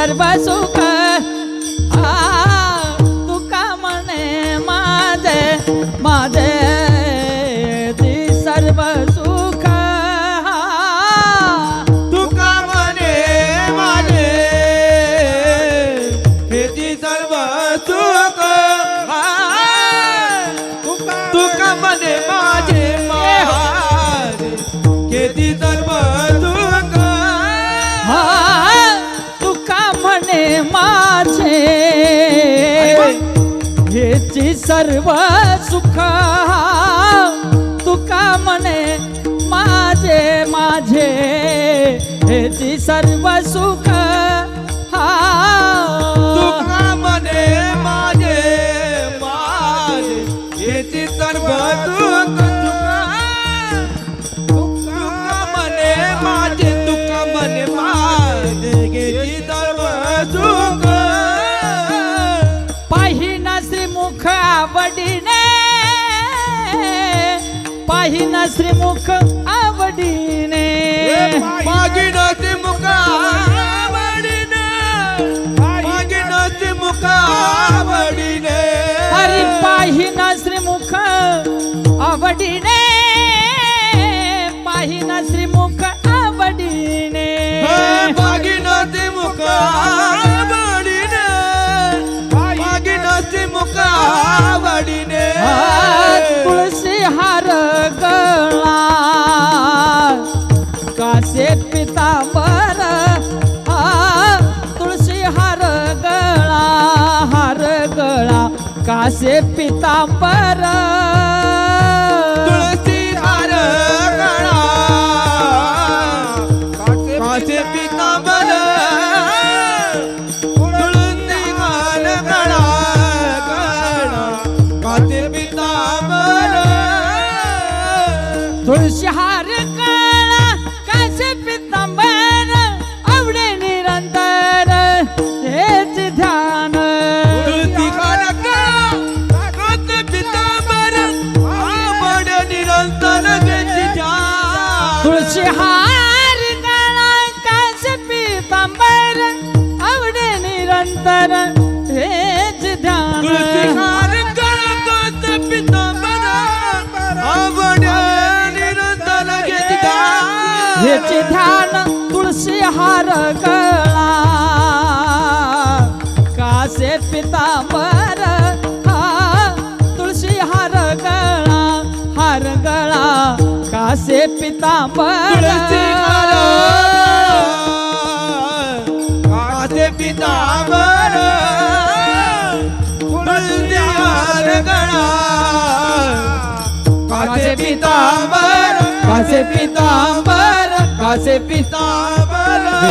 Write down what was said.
सर्व सुख. हा तुका म्हणे माझे माझे ती सर्व सुख. तुका म्हणे माझे हेची सर्व सुख. तुका म्हणे माझे माझे सर्व हेची सर्व सुख. तुका म्हणे माझे माझे. हेची सर्व सुख. हा. म्हणे माझे माझे. हेची सर्व सुख. आवडीने. पाहिना श्रीमुख आवडीने. पाहिना श्रीमुख कासे पितांबर। तुळसी गळा काचे पितांबर। तुळसी गळा काचे पितांबर। तुळशी हार तुळशी हार गळा कासे पितांबर आवडे निरंतर हेच ध्यान तुळसी हार गळा पितांबर आवड निरंतर ध्यान. हेचे ध्यान तुळशी हार कासे पितांबर काचे पितांबर काचे पितांबर कासे पितांबर कासे पिता पितांबर